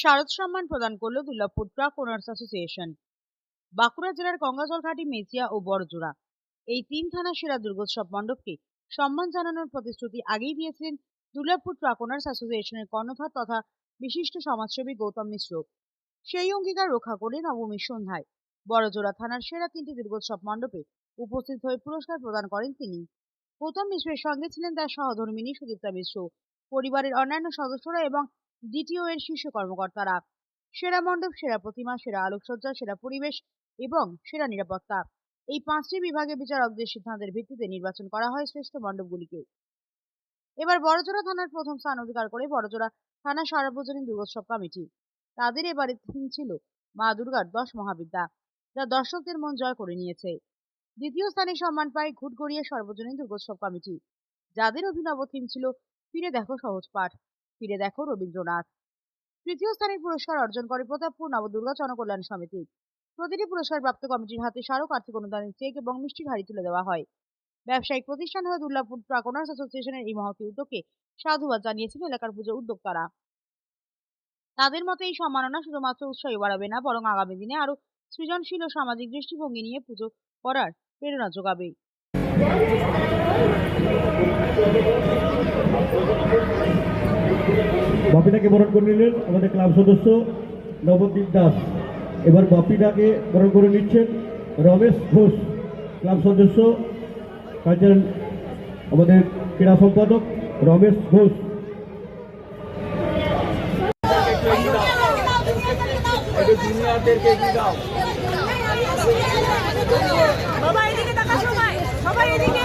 শারদ সম্মান প্রদান করল Durlabhpur truck owners association. Bankura জেলার গঙ্গাজলঘাটি, মেচিয়া ও বড়জোড়া। এই তিন থানা সেরা দুর্গোৎসব মণ্ডপকে সম্মান জানানোর প্রতিশ্রুতি আগেই দিয়েছিলেন দুর্লভপুর ট্রাক ওনার্স অ্যাসোসিয়েশনের কর্ণধার তথা বিশিষ্ট সমাজসেবী গৌতম মিশ্র। সেই অঙ্গীকার রক্ষা করে নবমীর সন্ধ্যায় বড়জোড়া থানার সেরা তিনটি দুর্গোৎসব মণ্ডপে উপস্থিত হয়ে পুরস্কার প্রদান করেন তিনি। গৌতম মিশ্রের সঙ্গে ছিলেন তার সহধর্মিনী সুদীপ্তা মিশ্র। পরিবারের অন্যান্য সদস্যরা এবং ডিটিও এর শীর্ষ কর্মকর্তারা। সেরা মণ্ডপ, সেরা প্রতিমা, সেরা আলোকসজ্জা, সেরা পরিবেশ এবং সেরা নিরাপত্তা। এই পাঁচটি বিভাগে বিচারকদের সিদ্ধান্তের ভিত্তিতে নির্বাচন করা হয় শ্রেষ্ঠ মণ্ডপগুলিকে। এবার বড়জোড়া থানার প্রথম স্থান অধিকার করে বড়জোড়া থানা সার্বজনীন দুর্গোৎসব কমিটি। তাদের এবারে থিম ছিল মা দুর্গার দশ মহাবিদ্যা, যা দর্শকদের মন জয় করে নিয়েছে। দ্বিতীয় স্থানে সম্মান পায় ঘুটগড়িয়া সর্বজনীন দুর্গোৎসব কমিটি, যাদের অভিনব থিম ছিল ফিরে দেখো সহজ পাঠ। ফিরে দেখো রবীন্দ্রনাথ। তৃতীয় স্থানের পুরস্কার অর্জন করে প্রতাপপুর নবদুর্গা জনকল্যাণ সমিতি। প্রতিটি পুরস্কার প্রাপ্ত কমিটির হাতে স্মারক, আর্থিক অনুদানের চেক এবং মিষ্টির হাড়ি তুলে দেওয়া হয়। ব্যবসায়িক প্রতিষ্ঠান হয়ে দুর্লাভপুর ট্রাক ওনার্স অ্যাসোসিয়েশনের এই মহতি উদ্যোগকে সাধুবাদ জানিয়েছেন এলাকার পুজো উদ্যোক্তারা। তাদের মতে এই সম্মাননা শুধুমাত্র উৎসাহী বাড়াবে না, বরং আগামী দিনে আরও সৃজনশীল ও সামাজিক দৃষ্টিভঙ্গি নিয়ে পুজো করার প্রেরণা যোগাবে। বাপিটাকে বরণ করে নিলেন আমাদের ক্লাব সদস্য নবদ্বীপ দাস। এবার বাপিটাকে বরণ করে নিচ্ছেন রমেশ ঘোষ, ক্লাব সদস্য। কালচারাল আমাদের ক্রীড়া সম্পাদক রমেশ ঘোষ। বাবা এদিকে সবাই। সবাই এদিকে।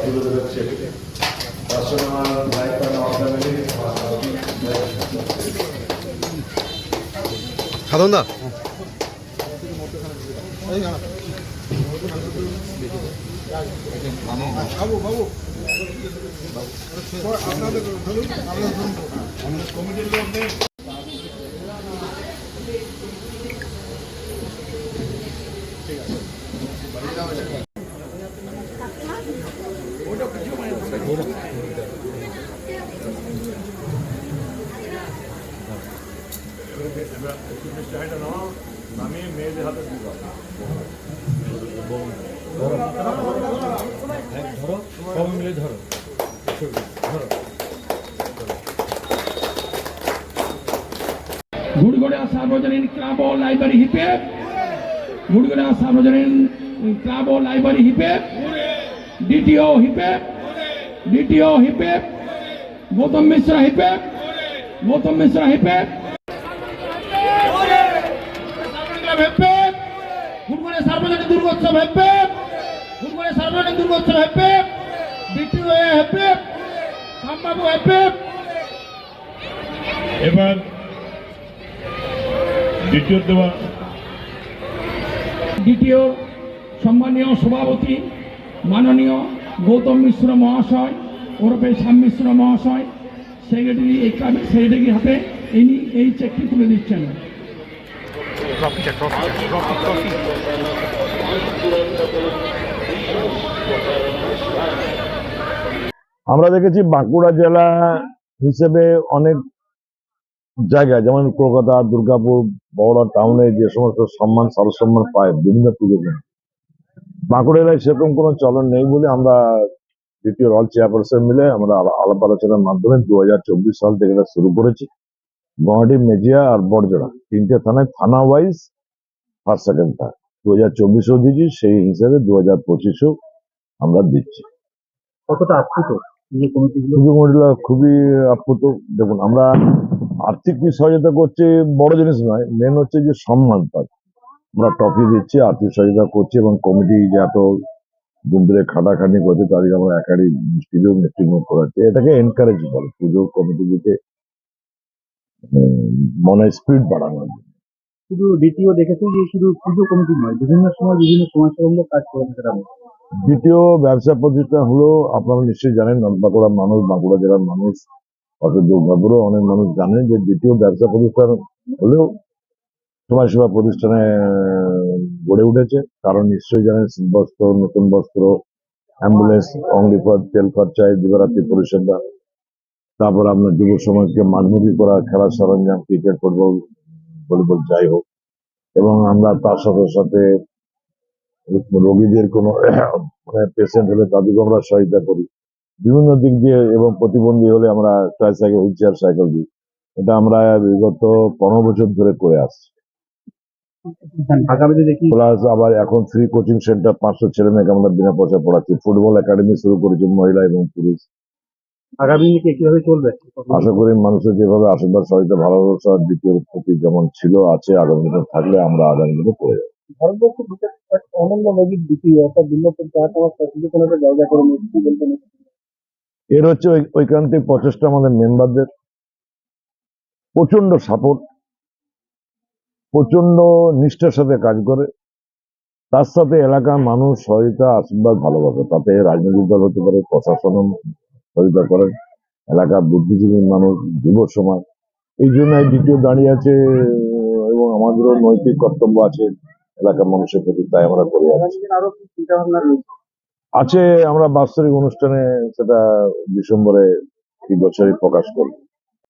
তুলে দেবেন চেকটি পাশে আমার দায়িত্ব নেওয়া ফ্যামিলি সাধন দা গুড়গড়া সার্বজনীন ক্লাব ও লাইব্রেরি হিপে। গুড়গড়া সার্বজনীন ক্লাব ও লাইব্রেরি হিপে। ডিটিও হিপে। ডিটিও হিপে। গৌতম মিশ্রা হিপে। গৌতম মিশ্রা হিপে। হেপে গুড়গড়ে সার্বজনীন দুর্গোৎসব হেপে গুড়গড়ে সার্বজনীন দুর্গোৎসব হেপে ডিটিও হেপে শ্যামবাবু হেপে এবার দ্বিতীয় দেওয়া। দ্বিতীয় সম্মানীয় সভাপতি মাননীয় গৌতম মিশ্র মহাশয় ওরফে শ্যাম মিশ্র মহাশয় সেক্রেটারি এই সেক্রেটারির হাতে ইনি এই চেকটি তুলে দিচ্ছেন। আমরা দেখেছি বাঁকুড়া জেলা হিসেবে অনেক জায়গায়, যেমন কলকাতা, দুর্গাপুর, বড় টাউনে যে সমস্ত সম্মান, সারসম্মান সম্মান পায়, বিভিন্ন পুজোকে বাঁকুড়া জেলায় সেরকম কোনো চলন নেই বলে আমরা দ্বিতীয় অল চেয়ারপারসন মিলে আমরা আলাপ আলোচনার মাধ্যমে দু হাজার চব্বিশ সাল থেকে শুরু করেছি। গুয়াহাটি মেজিয়া আর বড়জোড়া। তিনটে থানায় থানা ওয়াইজ ফার্স্ট সেকেন্ড থার্ড দু হাজার চব্বিশেও দিয়েছি সেই হিসাবে দু হাজার পঁচিশেও আমরা দিচ্ছি। কতটা আপ্লুত? খুবই আপ্লুত। দেখুন আমরা আর্থিক কি সহায়তা করছি বড় জিনিস নয় মেন হচ্ছে যে সম্মান পাই। আমরা ট্রফি দিচ্ছি আর্থিক সহায়তা করছি এবং কমিটি যে এত দিন ধরে খাটাখাটি করছে তাদেরকে আমরা একাডি মিষ্টিও মিষ্টিমুখ করাচ্ছি। এটাকে এনকারেজ বলে। পুজো কমিটি দিকে মনে স্পিড বাড়ানোর জন্য। শুধু দ্বিতীয় দেখেছি যে শুধু পুজো কমিটি নয় বিভিন্ন সময় বিভিন্ন সমাজসেবামূলক কাজ করে থাকে তারা দ্বিতীয় ব্যবসা প্রতিষ্ঠান হলো আপনারা নিশ্চয়ই জানেন বাঁকুড়ার মানুষ বাঁকুড়া জেলার মানুষ অর্থাৎ দুর্গাপুরে অনেক মানুষ জানেন যে দ্বিতীয় ব্যবসা প্রতিষ্ঠান হলেও সমাজসেবা প্রতিষ্ঠানে গড়ে উঠেছে কারণ নিশ্চয়ই জানেন শীত বস্ত্র নতুন বস্ত্র অ্যাম্বুলেন্স অঙ্গিপথ তেল খরচায় দিবারাত্রি পরিষেবা তারপর আপনার যুব সমাজকে মাঠমুখী করা খেলার সরঞ্জাম ক্রিকেট ফুটবল ভলিবল যাই হোক। এবং আমরা তার সাথে সাথে রোগীদের কোনো পেশেন্ট হলে তাদেরকে আমরা সহায়তা করি। বিভিন্ন দিক দিয়ে এবং প্রতিবন্ধী হলে আমরা ট্রাইসাইকেল হুইল চেয়ার সাইকেল দিই। এটা আমরা বিগত পনেরো বছর ধরে করে আসছি। দেখি প্লাস আবার এখন ফ্রি কোচিং সেন্টার পাঁচশো ছেলে মেয়েকে আমরা বিনা পয়সা পড়াচ্ছি। ফুটবল একাডেমি শুরু করেছি মহিলা এবং পুরুষ। আগামী দিনে কীভাবে চলবে? আশা করি মানুষের যেভাবে আশীর্বাদ সহায়তা ভালোবাসা দ্বিতীয় প্রতি যেমন ছিল আছে আগামী দিনে থাকলে আমরা আগামী দিনে করে যাব। ভারতবর্ষের অনন্য নদীর অর্থাৎ আমার একটা জায়গা করে নিয়েছে কি এর হচ্ছে ঐকান্তিক প্রচেষ্টা আমাদের মেম্বারদের। প্রচণ্ড সাপোর্ট প্রচণ্ড নিষ্ঠার সাথে কাজ করে। তার সাথে এলাকার মানুষ সহায়তা আশীর্বাদ ভালোবাসে। তাতে রাজনৈতিক দল হতে পারে প্রশাসন সহায়তা করেন এলাকার বুদ্ধিজীবী মানুষ, যুব সমাজ, এই জন্য এই দ্বিতীয় দাঁড়িয়ে আছে, এবং আমাদেরও নৈতিক কর্তব্য আছে এলাকার মানুষের প্রতি, তাই আমরা করে আছে। আমরা বাৎসরিক অনুষ্ঠানে সেটা ডিসেম্বরে এই বছরই প্রকাশ করব।